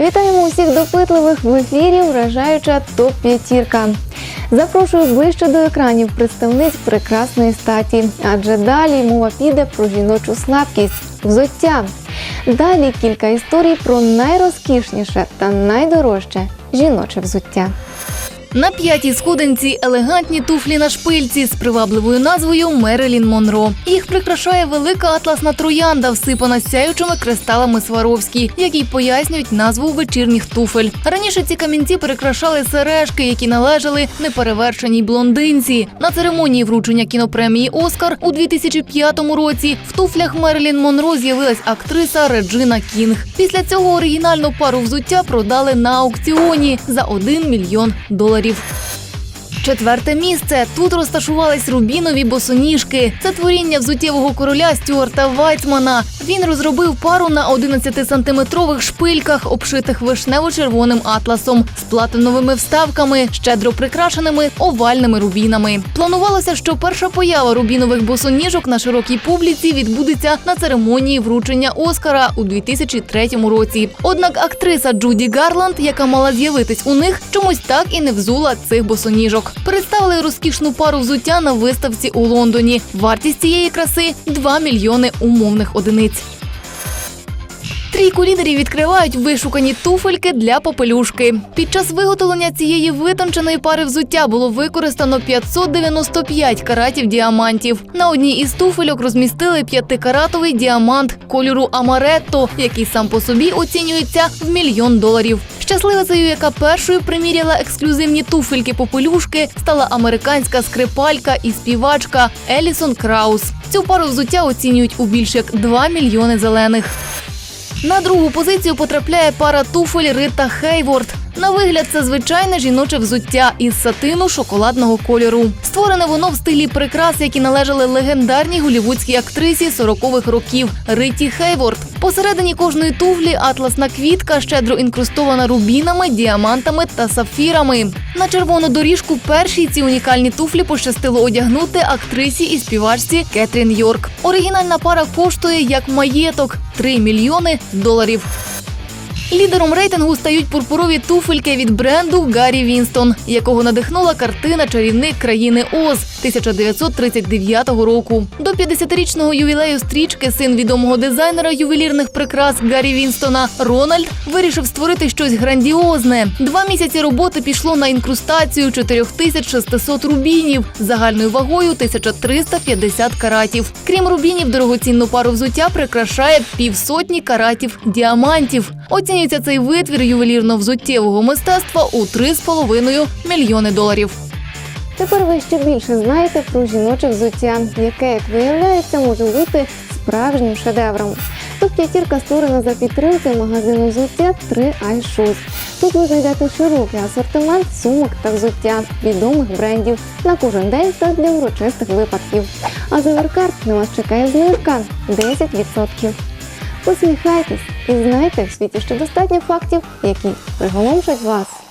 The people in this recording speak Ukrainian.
Вітаємо усіх допитливих в ефірі. Вражаюча топ п'ятірка. Запрошую ближче до екранів представниць прекрасної статі, адже далі мова піде про жіночу слабкість, взуття. Далі кілька історій про найрозкішніше та найдорожче жіноче взуття. На п'ятій сходинці елегантні туфлі на шпильці з привабливою назвою Мерилін Монро. Їх прикрашає велика атласна троянда, всипана сяючими кристалами Сваровські, які пояснюють назву вечірніх туфель. Раніше ці камінці перекрашали сережки, які належали неперевершеній блондинці. На церемонії вручення кінопремії Оскар у 2005 році в туфлях Мерлін Монро з'явилась актриса Реджина Кінг. Після цього оригінальну пару взуття продали на аукціоні за 1 мільйон доларів. positive Четверте місце. Тут розташувались рубінові босоніжки. Це творіння взуттєвого короля Стюарта Вайцмана. Він розробив пару на 11-сантиметрових шпильках, обшитих вишнево-червоним атласом, з платиновими вставками, щедро прикрашеними овальними рубінами. Планувалося, що перша поява рубінових босоніжок на широкій публіці відбудеться на церемонії вручення Оскара у 2003 році. Однак актриса Джуді Гарланд, яка мала з'явитись у них, чомусь так і не взула цих босоніжок. Представили розкішну пару взуття на виставці у Лондоні. Вартість цієї краси 2 мільйони умовних одиниць. Трійку лідерів відкривають вишукані туфельки для попелюшки. Під час виготовлення цієї витонченої пари взуття було використано 595 каратів діамантів. На одній із туфельок розмістили п'ятикаратовий діамант кольору амаретто, який сам по собі оцінюється в мільйон доларів. Щасливицею, яка першою приміряла ексклюзивні туфельки попелюшки, стала американська скрипалька і співачка Елісон Краус. Цю пару взуття оцінюють у більш як 2 мільйони зелених. На другу позицію потрапляє пара туфель Рита Хейворд. На вигляд це звичайне жіноче взуття із сатину шоколадного кольору. Створене воно в стилі прикрас, які належали легендарній голівудській актрисі 40-х років Риті Хейворд. Посередині кожної туфлі атласна квітка, щедро інкрустована рубінами, діамантами та сафірами. На червону доріжку першій ці унікальні туфлі пощастило одягнути актрисі і співачці Кетрін Йорк. Оригінальна пара коштує як маєток 3 мільйони доларів. Лідером рейтингу стають пурпурові туфельки від бренду Гаррі Вінстон, якого надихнула картина Чарівник країни Оз 1939 року. До 50-річного ювілею стрічки син відомого дизайнера ювелірних прикрас Гаррі Вінстона Рональд вирішив створити щось грандіозне. Два місяці роботи пішло на інкрустацію 4600 рубінів загальною вагою 1350 каратів. Крім рубінів, дорогоцінну пару взуття прикрашає півсотні каратів діамантів. Оцінюється цей витвір ювелірно-взуттєвого мистецтва у 3,5 мільйони доларів. Тепер ви ще більше знаєте про жіноче взуття, яке, як виявляється, може бути справжнім шедевром. Тут п'ятірка створена за підтримки магазину взуття 3 i Shoes. Тут ви знайдете широкий асортимент сумок та взуття відомих брендів на кожен день та для урочистих випадків. А за Веркарт на вас чекає знижка 10%. Посміхайтесь і знайте в світі ще достатньо фактів, які приголомшать вас.